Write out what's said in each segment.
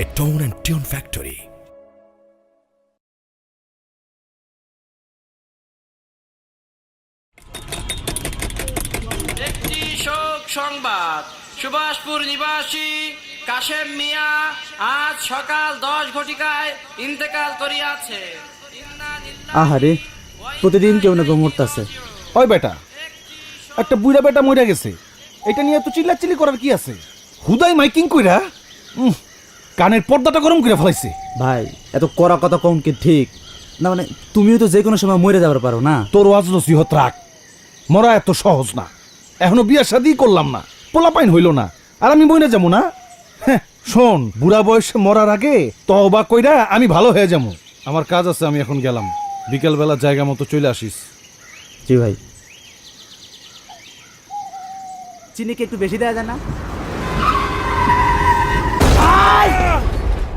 a tone and tune factory. একটি শোক সংবাদ। সুভাষপুর নিবাসী কাশেম মিয়া আজ সকাল দশ ঘটিকায় ইন্তেকাল করিয়াছে। আহারে প্রতিদিন কেউ না কেউ মরতাছে। ওই বেটা একটা বুড়া বেটা মরে গেছে। এটা নিয়ে এত চিল্লাচিল্লি করার কি আছে? হুদাই মাইকিং কইরা? উম, কানের পর্দাটা গরম করে ফেলাইছে। ভাই এত করা কথা কম কি ঠিক? না মানে তুমিও তো যে কোনো সময় মরে যাবার পারো না? তোর ওয়াজ নসিহত রাখ মরা এত সহজ না। এখনও বিয়া শাদি করলাম না। পোলাপাইন হইল না। আর আমি মরে যাব না? হ্যাঁ, শোন বুড়া বয়সে মরার আগে তবা কইরা আমি ভালো হয়ে যাব। আমার কাজ আছে আমি এখন গেলাম। বিকেলবেলা জায়গা মতো চলে আসিস। জি ভাই। চিনি কি একটু বেশি দেওয়া যায় না?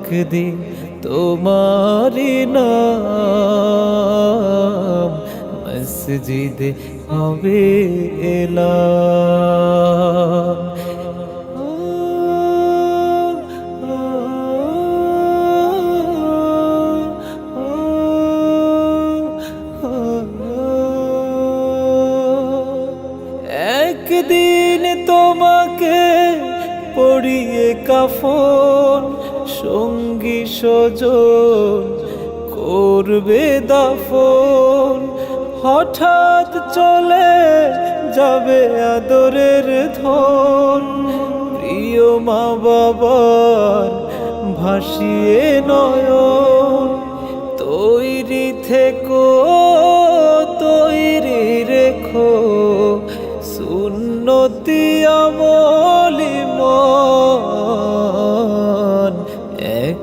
একদিন তোমারি নাম। মসজিদ হবে এলাম একদিন তোমাকে পড়িয়ে কাফন সঙ্গী সজন করবে দাফন। হঠাৎ চলে যাবে আদরের ধন। প্রিয় মা বাবার ভাসিয়ে নয়ন। তৈরি থেকো, তৈরি রেখো। সুন্নতি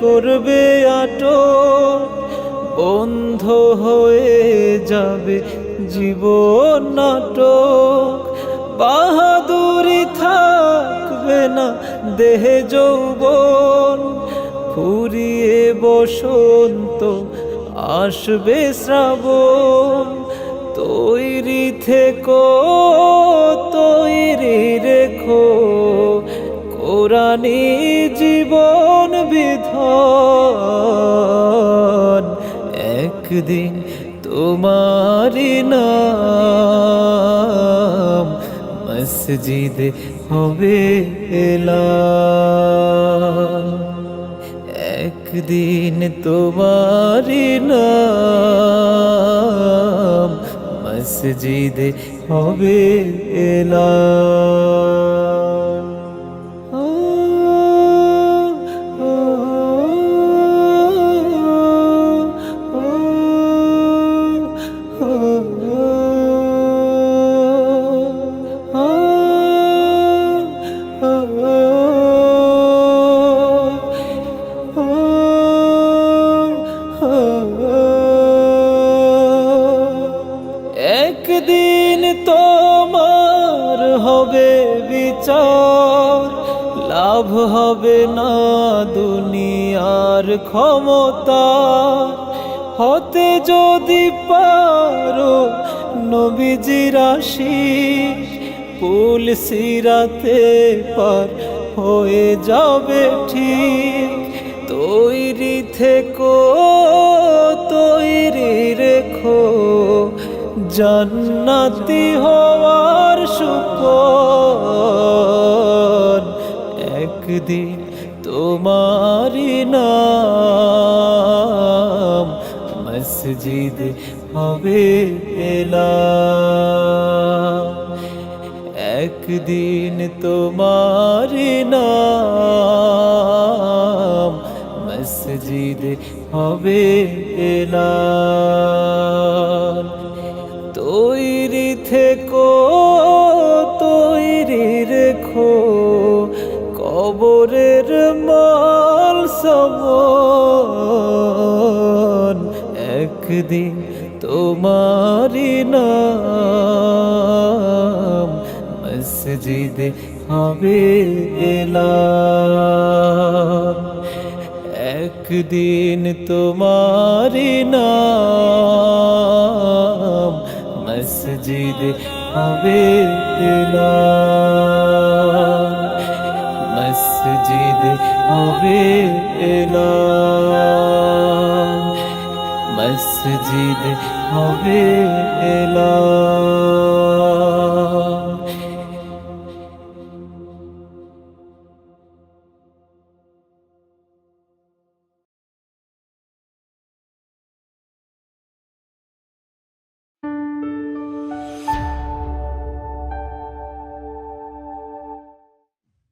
করবে আটো বন্ধ হয়ে যাবে জীবন নাটক। বাহাদুরি থাকবে না দেহে যৌবন, ফুরিয়ে বসন্ত আসবে শ্রাবণ। তৈরি থেকো, তৈরি রেখো, কোরআনি বিধন একদিন তোমারি নাম মসজিদ হবে একদিন তোমারি নাম মসজিদ হবে এলাম। সেদিন তোমার হবে বিচার। লাভ হবে না দুনিয়ার ক্ষমতা। হতে যদি পারো নবীজি রাশি পুল সিরাতে পার হয়ে যাবে ঠিক। তৈরি থেকো, তৈরি রেখো। জান্নাতি হওয়ার সুপন একদিন তোমারি নাম মসজিদ হবে একদিন তোমারি নাম মসজিদ হবে এলাম তৈরি থেকো, তৈরি রেখো। কবরের মাল সমন একদিন তোমারি নাম। মসজিদ হবে একদিন তোমারি নাম। মসজিদ হবে মসজিদ হবে মসজিদ হবে এলাম